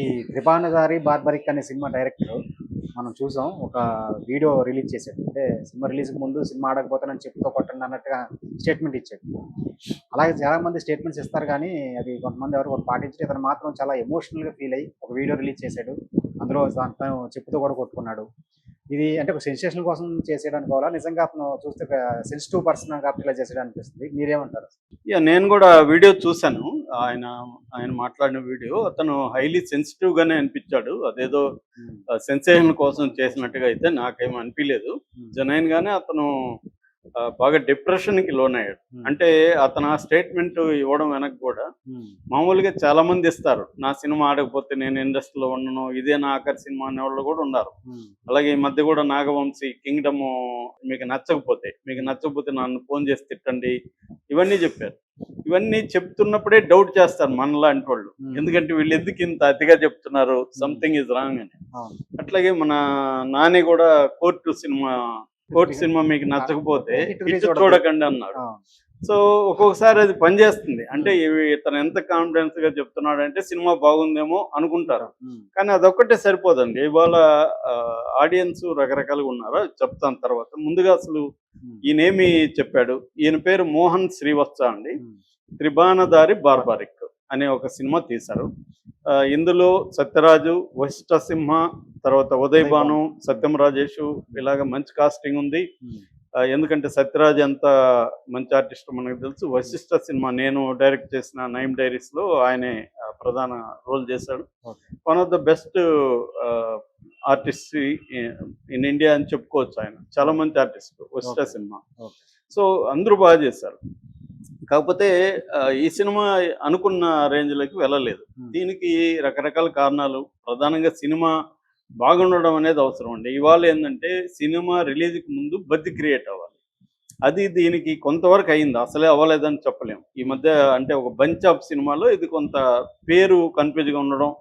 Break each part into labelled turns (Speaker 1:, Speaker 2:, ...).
Speaker 1: ఈ త్రిపాణదారి బార్బరిక్ అనే cinema director మనం చూసాం. ఒక వీడియో రిలీజ్ చేశాడు. అంటే సినిమా రిలీజ్కి ముందు సినిమా ఆడకపోతానని చెప్తూ కొట్టండి అన్నట్టుగా స్టేట్మెంట్ ఇచ్చాడు. అలాగే చాలా మంది స్టేట్మెంట్స్ ఇస్తారు కానీ అది కొంతమంది ఎవరు కూడా పాటించారు. ఇతను మాత్రం చాలా ఎమోషనల్గా ఫీల్ అయ్యి ఒక వీడియో రిలీజ్ చేశాడు. అందులో తను చెప్పుతో కూడా కొట్టుకున్నాడు. ఇది అంటే ఒక సెన్సేషన్ కోసం చేసేయడానికి అనుకోవాలా నిజంగా అతను చూస్తే సెన్సిటివ్ పర్సన్ కాబట్టి ఇలా చేసేయడం అనిపిస్తుంది. మీరేమంటారు?
Speaker 2: ఇక నేను కూడా వీడియో చూశాను. ఆయన ఆయన మాట్లాడిన వీడియో. అతను హైలీ సెన్సిటివ్ గానే అనిపించాడు. అదేదో సెన్సేషన్ కోసం చేసినట్టుగా అయితే నాకేం అనిపించలేదు జనైన్ గానే అతను బాగా డిప్రెషన్కి లోనయ్యాడు అంటే అతను ఆ స్టేట్మెంట్ ఇవ్వడం వెనక కూడా మామూలుగా చాలా మంది ఇస్తారు. నా సినిమా ఆడకపోతే నేను ఇండస్ట్రీలో ఉండను ఇదే నా ఆఖరి సినిమా అనే వాళ్ళు కూడా ఉన్నారు. అలాగే ఈ మధ్య కూడా నాగవంశీ కింగ్డమ్ మీకు నచ్చకపోతే మీకు నచ్చకపోతే నన్ను ఫోన్ చేసి తిట్టండి ఇవన్నీ చెప్పారు. ఇవన్నీ చెప్తున్నప్పుడే డౌట్ చేస్తారు మనలాంటి వాళ్ళు. ఎందుకంటే వీళ్ళు ఎందుకు ఇంత అతిగా చెప్తున్నారు? సంథింగ్ ఇస్ రాంగ్ అని. అట్లాగే మన నాని కూడా కోర్టు సినిమా కోర్టు సినిమా మీకు నచ్చకపోతే
Speaker 1: ఇటు.
Speaker 2: చూడకండి అన్నాడు. సో ఒక్కొక్కసారి అది పనిచేస్తుంది. అంటే ఇవి ఇతను ఎంత కాన్ఫిడెన్స్గా చెప్తున్నాడు అంటే సినిమా బాగుందేమో అనుకుంటారు.
Speaker 1: ఉమ్.
Speaker 2: కానీ అదొక్కటే సరిపోదండి. ఇవాళ ఆడియన్స్ రకరకాలుగా ఉన్నారు? చెప్తాను తర్వాత. ముందుగా అసలు
Speaker 1: ఉమ్.
Speaker 2: ఈయనేమి చెప్పాడు? ఈయన పేరు మోహన్ శ్రీవత్స అండి.
Speaker 1: ఉమ్.
Speaker 2: త్రిబాణదారి బార్బారిక్. అనే ఒక సినిమా తీశారు. ఇందులో సత్యరాజు వశిష్ఠ సింహ తర్వాత ఉదయ్ భాను సత్యం రాజేషు ఇలాగ మంచి కాస్టింగ్ ఉంది. ఎందుకంటే సత్యరాజ్ ఎంత మంచి ఆర్టిస్ట్ మనకు తెలుసు. వశిష్ఠ సినిమా నేను డైరెక్ట్ చేసిన నైమ్ డైరీస్లో ఆయనే ప్రధాన రోల్ చేశాడు. One of the best artist in India అని చెప్పుకోవచ్చు ఆయన. చాలా మంచి ఆర్టిస్ట్ వశిష్ఠ
Speaker 1: Okay.
Speaker 2: సినిమా. సో అందరూ బాగా చేశారు. కాకపోతే ఈ సినిమా అనుకున్న రేంజ్లోకి వెళ్ళలేదు. దీనికి రకరకాల కారణాలు. ప్రధానంగా సినిమా బాగుండడం అనేది అవసరం అండి. ఇవాళ ఏంటంటే సినిమా రిలీజ్కి ముందు బద్ది క్రియేట్ అవ్వాలి. అది దీనికి కొంతవరకు అయింది. అసలే అవ్వలేదని చెప్పలేం. ఈ మధ్య అంటే ఒక బంచ్ ఆఫ్ సినిమాలో ఇది కొంత పేరు కన్ఫ్యూజ్గా ఉండడం.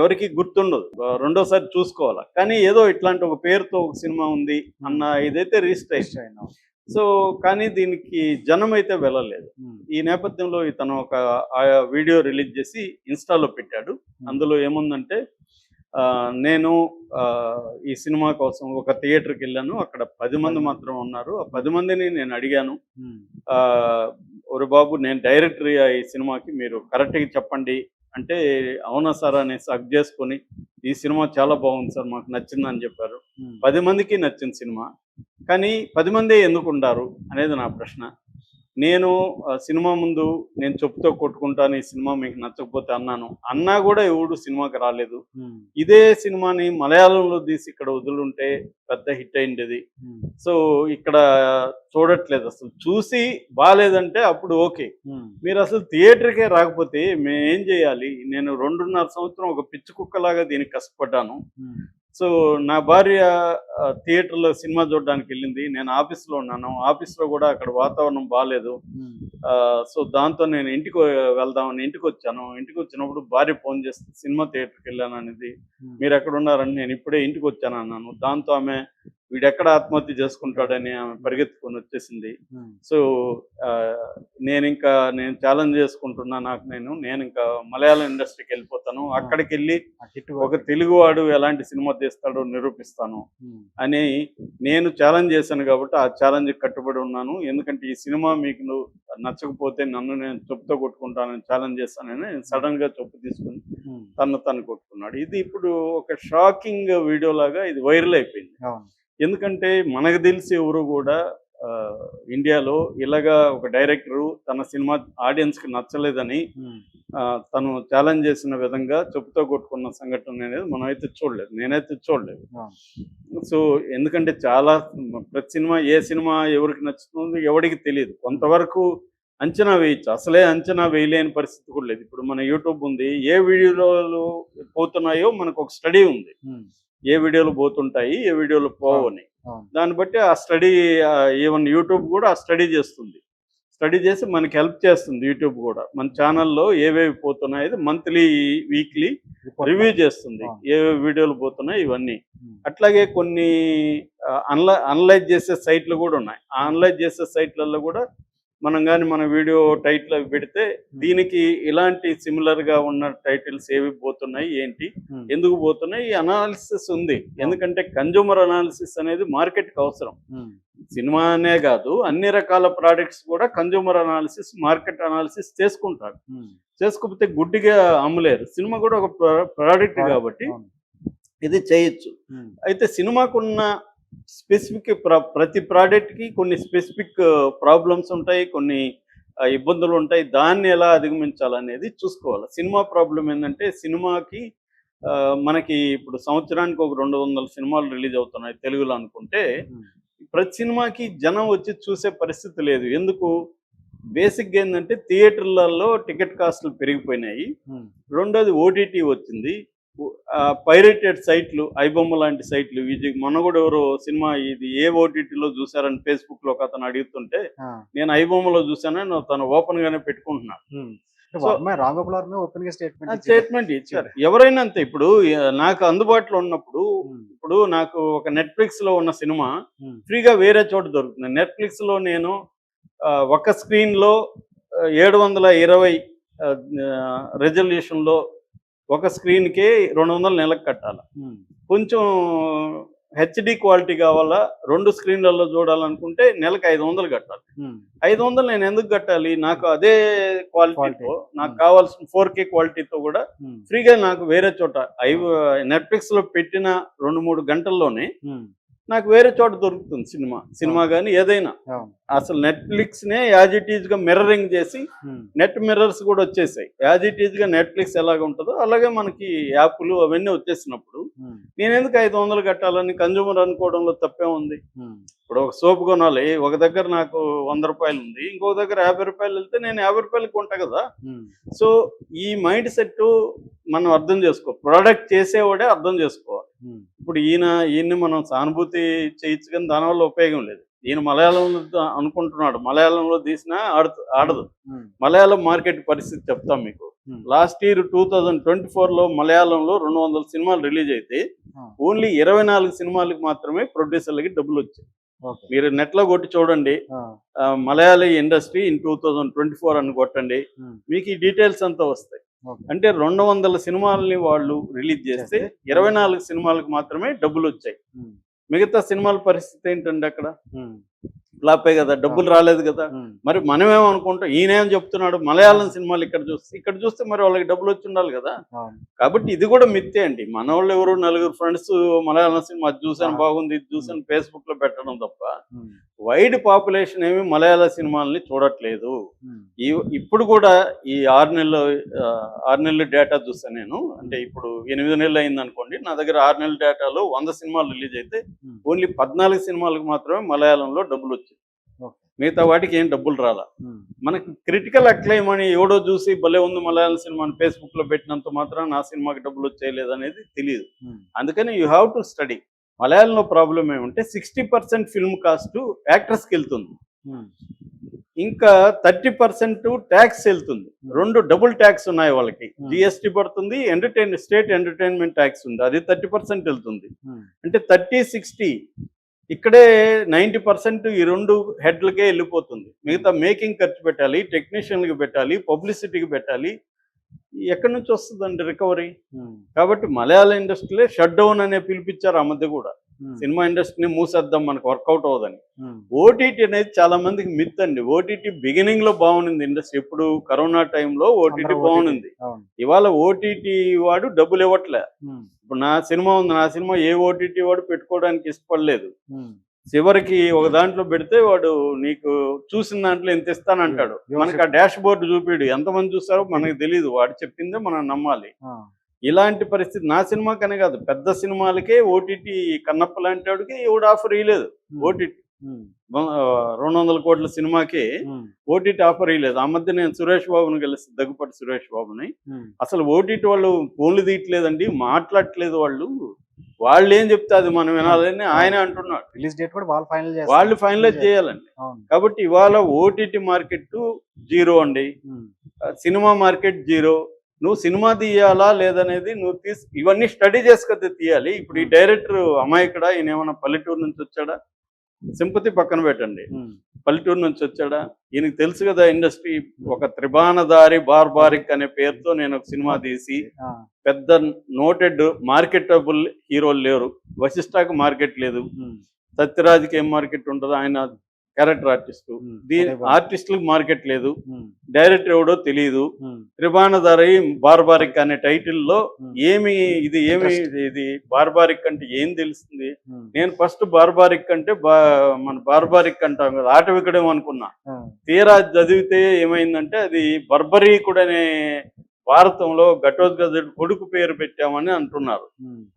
Speaker 2: ఎవరికి గుర్తుండదు. రెండోసారి చూసుకోవాలి. కానీ ఏదో ఇట్లాంటి ఒక పేరుతో ఒక సినిమా ఉంది అన్న ఇదైతే రిజిస్టర్
Speaker 1: అయినా.
Speaker 2: సో కానీ దీనికి జనం అయితే వెళ్ళలేదు. ఈ నేపథ్యంలో ఇతను ఒక ఆ వీడియో రిలీజ్ చేసి ఇన్స్టాలో పెట్టాడు. అందులో ఏముందంటే నేను ఈ సినిమా కోసం ఒక థియేటర్కి వెళ్ళాను. అక్కడ పది మంది మాత్రం ఉన్నారు. ఆ పది మందిని నేను అడిగాను. ఒరే బాబు నేను డైరెక్టర్ ఈ సినిమాకి మీరు కరెక్ట్గా చెప్పండి. అంటే అవునా సార్ అనేసి హక్ చేసుకొని ఈ సినిమా చాలా బాగుంది సార్ మాకు నచ్చిందని చెప్పారు. పది మందికి నచ్చిన సినిమా. కానీ పది మందే ఎందుకు ఉండారు అనేది నా ప్రశ్న నేను సినిమా ముందు నేను చెప్పుతో కొట్టుకుంటాను ఈ సినిమా మీకు నచ్చకపోతే అన్నాను అన్నా కూడా ఎవడు సినిమాకి రాలేదు. ఇదే సినిమాని మలయాళంలో తీసి ఇక్కడ వదులుంటే పెద్ద హిట్ అయింది
Speaker 1: ఉమ్.
Speaker 2: సో ఇక్కడ చూడట్లేదు అసలు చూసి బాగాలేదంటే అప్పుడు ఓకే. మీరు అసలు థియేటర్కే రాకపోతే మేము ఏం చేయాలి నేను రెండున్నర సంవత్సరం ఒక పిచ్చి కుక్కలాగా దీనికి కష్టపడ్డాను. సో నా భార్య థియేటర్లో సినిమా చూడడానికి వెళ్ళింది. నేను ఆఫీస్లో ఉన్నాను. ఆఫీస్లో కూడా అక్కడ వాతావరణం బాగాలేదు సో దాంతో నేను ఇంటికి వెళ్దామని ఇంటికి వచ్చాను. ఇంటికి వచ్చినప్పుడు భార్య ఫోన్ చేస్తే సినిమా థియేటర్కి వెళ్ళాను అనేది. మీరు ఎక్కడ ఉన్నారని నేను ఇప్పుడే ఇంటికి వచ్చాను అన్నాను. దాంతో ఆమె వీడెక్కడ ఆత్మహత్య చేసుకుంటాడని ఆమె పరిగెత్తుకొని వచ్చేసింది.
Speaker 1: ఉమ్.
Speaker 2: సో నేను ఇంకా నేను ఛాలెంజ్ చేసుకుంటున్నా నాకు నేను నేను ఇంకా మలయాళం ఇండస్ట్రీకి వెళ్ళిపోతాను. అక్కడికి వెళ్ళి ఒక తెలుగువాడు ఎలాంటి సినిమా తీస్తాడో నిరూపిస్తాను
Speaker 1: ఉమ్.
Speaker 2: అని నేను ఛాలెంజ్ చేశాను కాబట్టి ఆ ఛాలెంజ్ కట్టుబడి ఉన్నాను. ఎందుకంటే ఈ సినిమా మీకు నువ్వు నచ్చకపోతే నన్ను నేను చెప్పుతో కొట్టుకుంటానని ఛాలెంజ్ చేస్తానని సడన్గా చెప్పు తీసుకుని. తను తను కొట్టుకున్నాడు. ఇది ఇప్పుడు ఒక షాకింగ్ వీడియో లాగా ఇది వైరల్ అయిపోయింది. ఎందుకంటే మనకు తెలిసి ఎవరు కూడా ఇండియాలో ఇలాగా ఒక డైరెక్టరు తన సినిమా ఆడియన్స్కి నచ్చలేదని తను ఛాలెంజ్ చేసిన విధంగా చెప్పుతో కొట్టుకున్న సంఘటన అనేది మనం అయితే చూడలేదు. నేనైతే చూడలేదు. సో ఎందుకంటే చాలా ప్రతి సినిమా ఏ సినిమా ఎవరికి నచ్చుతుందో ఎవరికి తెలియదు. కొంతవరకు అంచనా వేయచ్చు. అసలే అంచనా వేయలేని పరిస్థితి కూడా లేదు. ఇప్పుడు మన యూట్యూబ్ ఉంది. ఏ వీడియోలు పోతున్నాయో మనకు ఒక స్టడీ ఉంది. ఏ వీడియోలు పోతుంటాయి ఏ వీడియోలు పోవని
Speaker 1: అవును
Speaker 2: దాన్ని బట్టి ఆ స్టడీ ఈవెన్ యూట్యూబ్ కూడా ఆ స్టడీ చేస్తుంది. స్టడీ చేసి మనకి హెల్ప్ చేస్తుంది యూట్యూబ్ కూడా. మన ఛానల్లో ఏవేవి పోతున్నాయి మంత్లీ వీక్లీ రివ్యూ చేస్తుంది.
Speaker 1: అవును.
Speaker 2: ఏ వీడియోలు పోతున్నాయి ఇవన్నీ. అట్లాగే కొన్ని అనలై అనలైజ్ చేసే సైట్లు కూడా ఉన్నాయి. ఆ అనలైజ్ చేసే సైట్లలో కూడా మనం కానీ మన వీడియో టైటిల్ అవి పెడితే దీనికి ఇలాంటి సిమిలర్గా ఉన్న టైటిల్స్ ఏవి పోతున్నాయి ఏంటి?
Speaker 1: ఉమ్,
Speaker 2: ఎందుకు పోతున్నాయి? ఈ అనాలిసిస్ ఉంది. ఎందుకంటే కన్జ్యూమర్ అనాలిసిస్ అనేది మార్కెట్కి అవసరం.
Speaker 1: ఉమ్,
Speaker 2: సినిమా అనే కాదు అన్ని రకాల ప్రోడక్ట్స్ కూడా కన్జ్యూమర్ అనాలిసిస్ మార్కెట్ అనాలిసిస్ చేసుకుంటారు. చేసుకోకపోతే గుడ్డిగా అమ్మలేరు. సినిమా కూడా ఒక ప్రోడక్ట్ కాబట్టి. ఇది చేయొచ్చు. అయితే సినిమాకున్న స్పెసిఫిక్ ప్రతి ప్రోడక్ట్కి కొన్ని స్పెసిఫిక్ ప్రాబ్లమ్స్ ఉంటాయి కొన్ని ఇబ్బందులు ఉంటాయి. దాన్ని ఎలా అధిగమించాలనేది చూసుకోవాలి. సినిమా ప్రాబ్లం ఏంటంటే సినిమాకి మనకి ఇప్పుడు సంవత్సరానికి ఒక రెండు వందల సినిమాలు రిలీజ్ అవుతున్నాయి తెలుగులో అనుకుంటే ప్రతి సినిమాకి జనం వచ్చి చూసే పరిస్థితి లేదు. ఎందుకు? బేసిక్గా ఏంటంటే థియేటర్లలో టికెట్ కాస్టులు పెరిగిపోయినాయి. రెండోది ఓటీటీ వచ్చింది. పైరేటెడ్ సైట్లు ఐబొమ్మ లాంటి సైట్లు ఇది మొన్న కూడా ఎవరో సినిమా ఇది ఏ ఓటీటీలో చూసారని ఫేస్బుక్లో అతను అడుగుతుంటే నేను ఐబొమ్మలో చూసానని తను ఓపెన్ గానే పెట్టుకుంటున్నాను
Speaker 1: గా స్టేట్మెంట్
Speaker 2: స్టేట్మెంట్ ఇచ్చారు. ఎవరైనా అంతే ఇప్పుడు నాకు అందుబాటులో ఉన్నప్పుడు ఇప్పుడు నాకు ఒక నెట్ఫ్లిక్స్లో ఉన్న సినిమా ఫ్రీగా వేరే చోట దొరుకుతుంది. నెట్ఫ్లిక్స్లో నేను ఒక స్క్రీన్లో ఏడు వందల ఇరవై రెజల్యూషన్లో ఒక స్క్రీన్కి రెండు వందల నెలకు కట్టాలి. కొంచెం హెచ్డి క్వాలిటీ కావాలా? రెండు స్క్రీన్లలో చూడాలనుకుంటే నెలకు ఐదు వందలు కట్టాలి. ఐదు వందలు నేను ఎందుకు కట్టాలి? నాకు అదే క్వాలిటీతో. నాకు. కావాల్సిన ఫోర్ కే క్వాలిటీతో కూడా ఫ్రీగా నాకు వేరే చోట ఐ నెట్ఫ్లిక్స్లో పెట్టిన రెండు మూడు గంటల్లోనే నాకు వేరే చోట దొరుకుతుంది సినిమా. సినిమా కానీ ఏదైనా. అసలు నెట్ఫ్లిక్స్ నే యాజ్ ఇట్ ఈజ్గా మిర్రరింగ్ చేసి నెట్ మిర్రర్స్ కూడా వచ్చేసాయి. యాజ్ ఇట్ ఈజ్గా నెట్ఫ్లిక్స్ ఎలాగ ఉంటుందో అలాగే మనకి యాప్లు అవన్నీ వచ్చేసినప్పుడు నేను ఎందుకు ఐదు వందలు కట్టాలని కన్జ్యూమర్ అనుకోవడంలో తప్పే ఉంది. ఇప్పుడు ఒక సోప్ కొనాలి ఒక దగ్గర నాకు వంద రూపాయలు ఉంది ఇంకొక దగ్గర యాభై రూపాయలు వెళ్తే నేను యాభై రూపాయలకి కొంటా కదా. సో ఈ మైండ్ సెట్ మనం అర్థం చేసుకో ప్రోడక్ట్ చేసేవాడే అర్థం చేసుకోవాలి. ఇప్పుడు ఈయన ఈయన్ని మనం సానుభూతి చేయొచ్చు కానీ దానివల్ల ఉపయోగం లేదు. ఈయన మలయాళంలో అనుకుంటున్నాడు. మలయాళంలో తీసినా ఆడుతు ఆడదు.
Speaker 1: ఉమ్,
Speaker 2: మలయాళం మార్కెట్ పరిస్థితి చెప్తాం మీకు. Last year two thousand twenty ఫోర్లో మలయాళంలో రెండు వందల సినిమాలు రిలీజ్ అయితే. ఓన్లీ ఇరవై నాలుగు సినిమాలకు మాత్రమే ప్రొడ్యూసర్లకి డబ్బులు వచ్చాయి. మీరు నెట్లో కొట్టి చూడండి. Malayali industry in two thousand twenty four అని కొట్టండి. మీకు ఈ డీటెయిల్స్ అంతా వస్తాయి. అంటే రెండు వందల సినిమాలని వాళ్ళు రిలీజ్ చేస్తే ఇరవై నాలుగు సినిమాలకు మాత్రమే డబ్బులు వచ్చాయి. మిగతా సినిమాల పరిస్థితి ఏంటండి అక్కడ? ఫ్లాపే కదా డబ్బులు రాలేదు కదా. మరి మనమేమనుకుంటాం ఈయనేం చెప్తున్నాడు? మలయాళం సినిమాలు ఇక్కడ చూస్తే ఇక్కడ చూస్తే మరి వాళ్ళకి డబ్బులు వచ్చి ఉండాలి కదా. కాబట్టి ఇది కూడా మిత్తే అండి. మన వాళ్ళు ఎవరు నలుగురు ఫ్రెండ్స్ మలయాళం సినిమా అది చూసాను. బాగుంది ఇది చూసాను ఫేస్బుక్లో పెట్టడం తప్ప వైడ్ పాపులేషన్ ఏమి మలయాళ సినిమాల్ని చూడట్లేదు. ఈ ఇప్పుడు కూడా ఈ ఆరు నెలలు ఆరు నెలల డేటా చూసాను నేను. అంటే ఇప్పుడు ఎనిమిది నెలలు అయింది అనుకోండి నా దగ్గర ఆరు నెలల డేటాలో వంద సినిమాలు రిలీజ్ అయితే ఓన్లీ పద్నాలుగు సినిమాలకు మాత్రమే మలయాళంలో డబ్బులు వచ్చాయి.
Speaker 1: ఓకే.
Speaker 2: మిగతా వాటికి ఏం డబ్బులు రాలా. మనకి క్రిటికల్ అక్లైమ్ అని ఎవడో చూసి భలే ఉంది మలయాళం సినిమా అని ఫేస్బుక్లో పెట్టినంత మాత్రం నా సినిమాకి డబ్బులు వచ్చేయలేదు అనేది తెలియదు అందుకని యూ హ్యావ్ టు స్టడీ. మలయాళంలో ప్రాబ్లం ఏమంటే సిక్స్టీ పర్సెంట్ ఫిల్మ్ కాస్ట్ యాక్టర్స్కి వెళ్తుంది.
Speaker 1: ఉమ్,
Speaker 2: ఇంకా థర్టీ పర్సెంట్ ట్యాక్స్ వెళ్తుంది. రెండు డబుల్ ట్యాక్స్ ఉన్నాయి వాళ్ళకి.
Speaker 1: Hmm.
Speaker 2: జిఎస్టీ పడుతుంది ఎంటర్టైన్ స్టేట్ ఎంటర్టైన్మెంట్ ట్యాక్స్ ఉంది. అది థర్టీ పర్సెంట్ వెళ్తుంది. అంటే థర్టీ సిక్స్టీ ఇక్కడే నైంటీ పర్సెంట్ ఈ రెండు హెడ్లకే వెళ్ళిపోతుంది. మిగతా మేకింగ్ ఖర్చు పెట్టాలి టెక్నీషియన్కి పెట్టాలి పబ్లిసిటీకి పెట్టాలి ఎక్కడి నుంచి వస్తుందండి రికవరీ? కాబట్టి మలయాళ ఇండస్ట్రీలే షట్ డౌన్ అనే పిలిపించారు ఆ మధ్య కూడా. సినిమా ఇండస్ట్రీని మూసేద్దాం మనకు వర్కౌట్ అవ్వదని. ఓటీటీ అనేది చాలా మందికి మిత్ అండి. ఓటీటీ బిగినింగ్లో బాగుంది ఇండస్ట్రీ. ఎప్పుడు కరోనా టైంలో ఓటీటీ బాగుంది ఇవాళ ఓటీటీ వాడు డబ్బులు ఇవ్వట్లే. ఇప్పుడు నా సినిమా ఉంది. నా సినిమా ఏ ఓటీటీ వాడు పెట్టుకోవడానికి ఇష్టపడలేదు. చివరికి ఒక దాంట్లో పెడితే వాడు నీకు చూసిన దాంట్లో ఎంత ఇస్తానంటాడు. మనకి ఆ డాష్ బోర్డు చూపిడు. ఎంతమంది చూస్తారో మనకి తెలియదు వాడు చెప్పిందే మనం నమ్మాలి. ఇలాంటి పరిస్థితి నా సినిమాకనే కాదు. పెద్ద సినిమాలకే ఓటీటీ కన్నప్ప లాంటి వాడికి ఎవడు ఆఫర్ ఇవ్వలేదు
Speaker 1: ఉమ్,
Speaker 2: ఓటీటీ
Speaker 1: ఉమ్,
Speaker 2: రెండు వందల కోట్ల సినిమాకి
Speaker 1: ఉమ్,
Speaker 2: ఓటీటీ ఆఫర్ ఇవ్వలేదు ఆ మధ్య నేను సురేష్ బాబుని కలిసి దగ్గుపాటి సురేష్ బాబుని. అసలు ఓటీటీ వాళ్ళు ఫోన్లు తీయట్లేదండి. మాట్లాడట్లేదు వాళ్ళు. వాళ్ళు ఏం చెప్తే అది మనం వినాలని ఆయన అంటున్నాడు.
Speaker 1: రిలీజ్ డేట్ కూడా వాళ్ళు ఫైనల్
Speaker 2: వాళ్ళు ఫైనలైజ్ చేయాలండి. కాబట్టి ఇవాళ ఓటీటీ మార్కెట్ జీరో అండి. Cinema market zero. నువ్వు సినిమా తీయాలా లేదనేది నువ్వు తీసి ఇవన్నీ స్టడీ చేసుకొస్తే తీయాలి. ఇప్పుడు ఈ డైరెక్టర్ అమాయకుడా? ఈయన ఏమైనా పల్లెటూరు నుంచి వచ్చాడా? సింపతి పక్కన పెట్టండి. పల్లెటూరు నుంచి వచ్చాడా? ఈయనకి తెలుసు కదా ఇండస్ట్రీ. ఒక త్రిబాణదారి బార్బారిక్ అనే పేరుతో నేను ఒక సినిమా తీసి పెద్ద నోటెడ్ మార్కెటబుల్ హీరోలు లేరు. వశిష్ఠకు మార్కెట్ లేదు. సత్యరాజ్కి ఏం మార్కెట్ ఉంటుందో ఆయన క్యారెక్టర్ ఆర్టిస్ట్. దీని
Speaker 1: బాగుంది.
Speaker 2: ఆర్టిస్టులకు మార్కెట్ లేదు. డైరెక్టర్ ఎవడో తెలియదు త్రిబాణధారి బార్బారిక్ అనే టైటిల్లో ఏమి ఇది ఏమి. ఇది బార్బారిక్ అంటే ఏం తెలుస్తుంది? నేను ఫస్ట్ బార్బారిక్ అంటే మన బార్బారిక్ అంటాం కదా ఆటవికడం అనుకున్నా.
Speaker 1: ఆ,
Speaker 2: తీరా చదివితే ఏమైందంటే అది బర్బరీకుడు అనే భారతంలో ఘటోద్గజుడు కొడుకు పేరు పెట్టామని అంటున్నారు.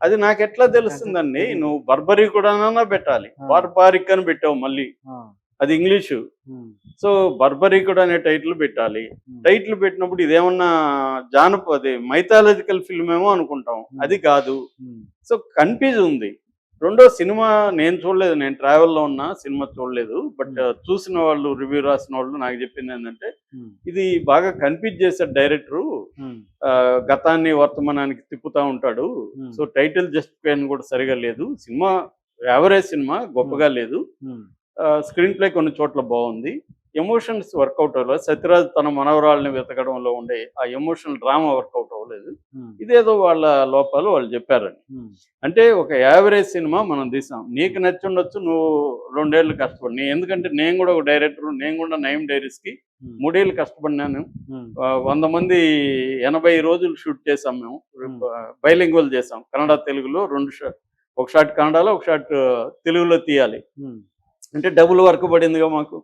Speaker 2: అది నాకు ఎట్లా తెలుస్తుందండి నువ్వు బర్బరీకుడనన్నా పెట్టాలి.
Speaker 1: ఆ.
Speaker 2: బార్బారిక్ అని పెట్టావు మళ్ళీ. అది ఇంగ్లీషు. సో బర్బరీకుడు అనే టైటిల్ పెట్టాలి. టైటిల్ పెట్టినప్పుడు ఇదేమన్నా జానపది మైథాలజికల్ ఫిల్మ్ ఏమో అనుకుంటాం. అది కాదు. సో కన్ఫ్యూజ్ ఉంది. రెండో సినిమా నేను చూడలేదు. నేను ట్రావెల్లో ఉన్నా సినిమా చూడలేదు. బట్ చూసిన వాళ్ళు రివ్యూ రాసిన వాళ్ళు నాకు చెప్పింది ఏంటంటే ఇది బాగా కన్ఫ్యూజ్ చేశారు డైరెక్టరు గతాన్ని వర్తమానానికి తిప్పుతా ఉంటాడు. సో టైటిల్ జస్టిఫికేషన్ కూడా సరిగా లేదు. సినిమా యావరేజ్ సినిమా గొప్పగా లేదు. స్క్రీన్ ప్లే కొన్ని చోట్ల బాగుంది. ఎమోషన్స్ వర్కౌట్ అవ్వలేదు. సత్యరాజ్ తన మనవరాళ్ళని వెతకడంలో ఉండే ఆ ఎమోషనల్ డ్రామా వర్కౌట్ అవ్వలేదు.
Speaker 1: ఉమ్,
Speaker 2: ఇదేదో వాళ్ళ లోపాలు వాళ్ళు చెప్పారని.
Speaker 1: ఉమ్,
Speaker 2: అంటే ఒక యావరేజ్ సినిమా మనం తీసాం. నీకు నచ్చుండొచ్చు నువ్వు రెండేళ్ళు కష్టపడి ఎందుకంటే నేను కూడా ఒక డైరెక్టర్ నేను కూడా నయం డైరీస్కి
Speaker 1: ఉమ్,
Speaker 2: మూడేళ్ళు కష్టపడినాను. వంద మంది ఎనభై రోజులు షూట్ చేసాం మేము.
Speaker 1: Hmm.
Speaker 2: బైలింగ్వల్ చేసాం. కన్నడ తెలుగులో రెండు షాట్ ఒక షాట్ కన్నడలో ఒక షాట్ తెలుగులో తీయాలి. అంటే డబుల్ వర్క్ పడిందిగా మాకు.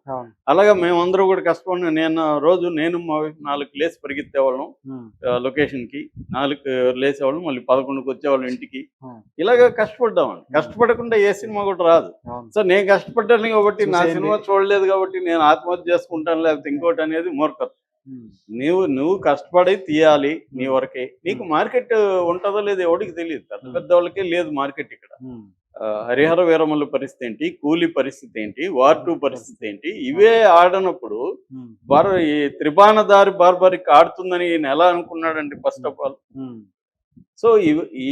Speaker 2: అలాగా మేమందరూ కూడా కష్టపడిన నేను రోజు నేను మా నాలుగు లేసి పరిగెత్తేవాళ్ళం లొకేషన్కి నాలుగు లేసేవాళ్ళం మళ్ళీ పదకొండుకి వచ్చేవాళ్ళం ఇంటికి. ఇలాగ కష్టపడ్డామండి. కష్టపడకుండా ఏ సినిమా కూడా రాదు. సో నేను కష్టపడ్డాను కాబట్టి నా. సినిమా చూడలేదు కాబట్టి నేను ఆత్మహత్య చేసుకుంటాను లేకపోతే ఇంకోటి అనేది మూర్ఖత నువ్వు నువ్వు కష్టపడి తీయాలి నీ వరకే. నీకు మార్కెట్ ఉంటుందో లేదో ఎవడికి తెలియదు. పెద్ద. పెద్ద వాళ్ళకే లేదు మార్కెట్ ఇక్కడ. హరిహర వీరమల్లు పరిస్థితి ఏంటి? కూలీ పరిస్థితి ఏంటి? వార్ టూ పరిస్థితి ఏంటి? ఇవే ఆడనప్పుడు బార్ ఈ త్రిబాణదారి బార్బారిక్ ఆడుతుందని ఈయన ఎలా అనుకున్నాడండి ఫస్ట్ ఆఫ్ ఆల్ సో ఈ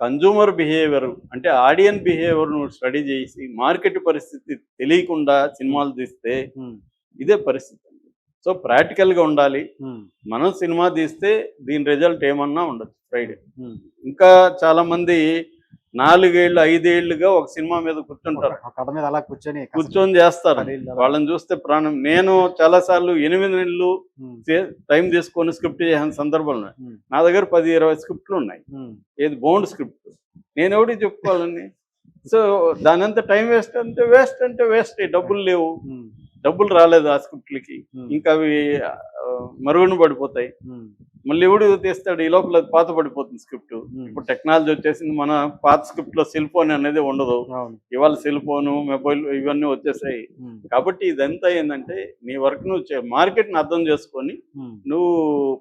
Speaker 2: కన్జ్యూమర్ బిహేవియర్ అంటే ఆడియన్ బిహేవియర్ నువ్వు స్టడీ చేసి మార్కెట్ పరిస్థితి తెలియకుండా సినిమాలు తీస్తే ఇదే పరిస్థితి. అండి సో ప్రాక్టికల్గా ఉండాలి.
Speaker 1: ఉమ్,
Speaker 2: మనం సినిమా తీస్తే దీని రిజల్ట్ ఏమన్నా ఉండొచ్చు. ఫ్రైడే. ఇంకా చాలా మంది నాలుగేళ్ళు ఐదేళ్ళుగా ఒక సినిమా మీద కూర్చుంటారు.
Speaker 1: కథ మీద అలా కూర్చొని
Speaker 2: కూర్చొని చేస్తారు. వాళ్ళని చూస్తే ప్రాణం. నేను చాలా సార్లు ఎనిమిది నెలలు టైం తీసుకొని స్క్రిప్ట్ చేసిన సందర్భాలు నా దగ్గర పది ఇరవై స్క్రిప్ట్లు ఉన్నాయి. ఏది బౌండ్ స్క్రిప్ట్. నేను ఎవరికి చెప్పుకోవాలని? సో దాని అంత టైం వేస్ట్ అంటే వేస్ట్ అంటే వేస్ట్. డబ్బులు లేవు. డబ్బులు రాలేదు ఆ స్క్రిప్ట్లకి. ఇంకా అవి మరుగున పడిపోతాయి. మళ్ళీ ఎవడు తీస్తాడు? ఈ లోపల పాత పడిపోతుంది స్క్రిప్ట్. ఇప్పుడు టెక్నాలజీ వచ్చేసింది మన పాత స్క్రిప్ట్లో సెల్ ఫోన్ అనేది ఉండదు. ఇవాళ సెల్ ఫోన్ మొబైల్ ఇవన్నీ వచ్చేసాయి. కాబట్టి ఇదంతా ఏంటంటే నీ వర్క్ నువ్వు మార్కెట్ని అర్థం చేసుకొని నువ్వు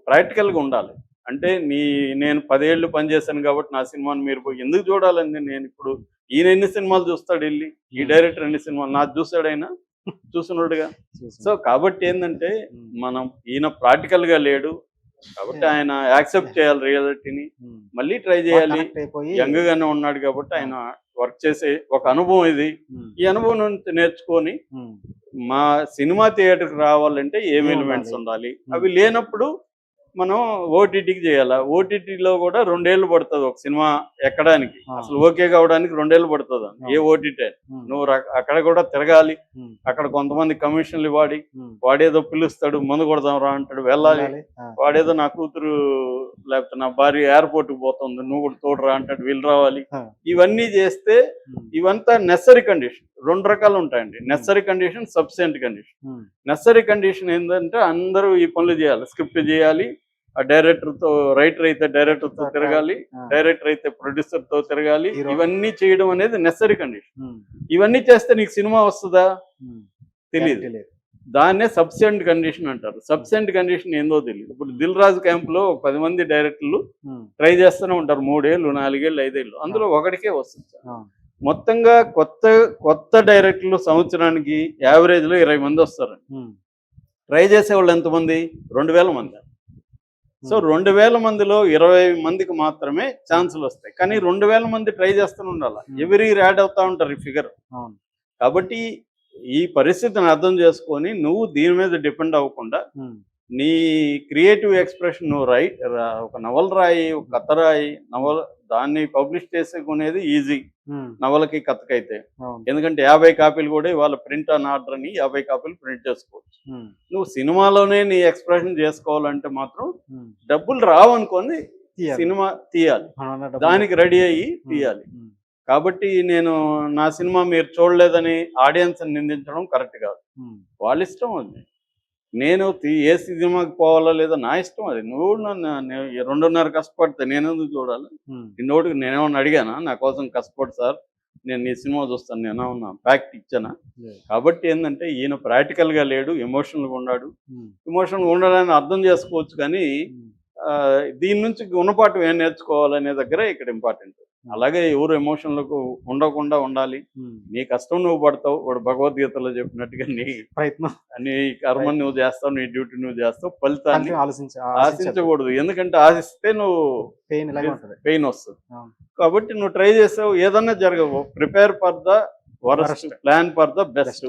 Speaker 2: ప్రాక్టికల్గా ఉండాలి. అంటే నీ నేను పదేళ్ళు పనిచేశాను కాబట్టి నా సినిమాని మీరు పోయి ఎందుకు చూడాలండి? నేను ఇప్పుడు ఈయన ఎన్ని సినిమాలు చూస్తాడు వెళ్ళి? ఈ డైరెక్టర్ ఎన్ని సినిమాలు? నాకు చూస్తాడు ఆయన చూసినోడుగా?
Speaker 1: చూసాను.
Speaker 2: సో కాబట్టి ఏంటంటే మనం ఈయన ప్రాక్టికల్గా లేడు. కాబట్టి ఆయన యాక్సెప్ట్ చేయాలి రియాలిటీని.
Speaker 1: ఉమ్.
Speaker 2: మళ్ళీ ట్రై చేయాలి. యంగ్ గానే ఉన్నాడు కాబట్టి ఆయన వర్క్ చేసే ఒక అనుభవం ఇది.
Speaker 1: ఉమ్,
Speaker 2: ఈ అనుభవం నుంచి నేర్చుకొని మా సినిమా థియేటర్కి రావాలంటే ఏం
Speaker 1: ఏం
Speaker 2: ఎలిమెంట్స్?
Speaker 1: ఉండాలి?
Speaker 2: అవి లేనప్పుడు మనం ఓటీటీకి చేయాలి? ఓటీటీలో కూడా రెండేళ్ళు పడుతుంది ఒక సినిమా ఎక్కడానికి. అసలు ఓకే కావడానికి రెండేళ్ళు పడుతుంది ఏ ఓటీటీ నువ్వు అక్కడ కూడా తిరగాలి. అక్కడ కొంతమంది కమిషన్లు
Speaker 1: ఉమ్.
Speaker 2: వాడేదో పిలుస్తాడు మందు కొడదాం రా అంటాడు. వెళ్ళాలి. వాడేదో నా కూతురు లేకపోతే నా భార్య ఎయిర్పోర్ట్కి పోతుంది. నువ్వు కూడా తోడురా అంటాడు. వీళ్ళు రావాలి. ఇవన్నీ చేస్తే ఇవంతా నెసరీ కండిషన్ రెండు రకాలు ఉంటాయండి. Necessary condition sufficient condition necessary condition ఏంటంటే అందరూ ఈ పనులు చేయాలి. స్క్రిప్ట్ చేయాలి. ఆ డైరెక్టర్తో రైటర్ అయితే డైరెక్టర్తో తిరగాలి డైరెక్టర్ అయితే ప్రొడ్యూసర్తో తిరగాలి. ఇవన్నీ చేయడం అనేది నెసరీ కండిషన్ ఇవన్నీ చేస్తే నీకు సినిమా వస్తుందా. తెలియదు. దాన్నే సబ్సెంట్ కండిషన్ అంటారు. సబ్సెంట్ కండిషన్ ఏందో తెలియదు ఇప్పుడు దిల్ రాజు క్యాంప్లో పది మంది డైరెక్టర్లు ట్రై చేస్తూనే ఉంటారు. మూడేళ్ళు నాలుగేళ్ళు ఐదేళ్ళు. అందులో ఒకటికే వస్తుంది మొత్తంగా కొత్త కొత్త డైరెక్టర్లు సంవత్సరానికి యావరేజ్లో ఇరవై మంది వస్తారు. ట్రై చేసే వాళ్ళు ఎంతమంది? రెండు వేల మంది. సో రెండు వేల మందిలో ఇరవై మందికి మాత్రమే ఛాన్సులు వస్తాయి. కానీ రెండు వేల మంది ట్రై చేస్తూనే ఉండాలి.
Speaker 1: Hmm.
Speaker 2: ఎవరి యాడ్ అవుతా ఉంటారు ఈ ఫిగర్. కాబట్టి ఈ పరిస్థితిని అర్థం చేసుకొని నువ్వు దీని మీద డిపెండ్ అవ్వకుండా
Speaker 1: ఉమ్,
Speaker 2: నీ క్రియేటివ్ ఎక్స్ప్రెషన్ నువ్వు రై రా- ఒక నవల రాయి ఒక కథ రాయి నవల దాన్ని పబ్లిష్ చేసుకునేది ఈజీ నవలకి కథకైతే. ఎందుకంటే యాభై కాపీలు కూడా ఇవాళ ప్రింట్ అని ఆర్డర్ అని యాభై కాపీలు ప్రింట్ చేసుకోవచ్చు. నువ్వు సినిమాలోనే నీ ఎక్స్ప్రెషన్ చేసుకోవాలంటే మాత్రం. డబ్బులు రావనుకొని. సినిమా తీయాలి. దానికి రెడీ అయ్యి తీయాలి. కాబట్టి నేను నా సినిమా మీరు చూడలేదని ఆడియన్స్ నిందించడం కరెక్ట్ కాదు. వాళ్ళ ఇష్టం అది. నేను ఏ సినిమాకి పోవాలా లేదా నా ఇష్టం అది. నువ్వు నన్ను రెండున్నర కష్టపడితే నేను ఎందుకు చూడాలి నిన్నోటికి నేనేమన్నా అడిగానా? నా కోసం కష్టపడు సార్ నేను నీ సినిమా చూస్తాను నేను ఏమన్నా ప్యాక్ట్ ఇచ్చానా. కాబట్టి ఏంటంటే ఈయన ప్రాక్టికల్గా లేడు ఎమోషనల్గా ఉన్నాడు. ఎమోషనల్గా ఉండాలని అర్థం చేసుకోవచ్చు కానీ దీని నుంచి గుణపాఠం ఏం నేర్చుకోవాలనే దగ్గరే ఇక్కడ ఇంపార్టెంట్ అలాగే ఎవరు ఎమోషన్లకు ఉండకుండా ఉండాలి. నీ కష్టం నువ్వు పడతావు వాడు భగవద్గీతలో చెప్పినట్టుగా నీ
Speaker 1: ప్రయత్నం.
Speaker 2: నీ కర్మ నువ్వు చేస్తావు నీ డ్యూటీ నువ్వు చేస్తావు ఫలితాన్ని ఆశించకూడదు. ఎందుకంటే ఆశిస్తే నువ్వు
Speaker 1: పెయిన్
Speaker 2: వస్తుంది. కాబట్టి నువ్వు ట్రై చేసావు ఏదన్నా జరగవు. Prepare for the worst. Plan for the best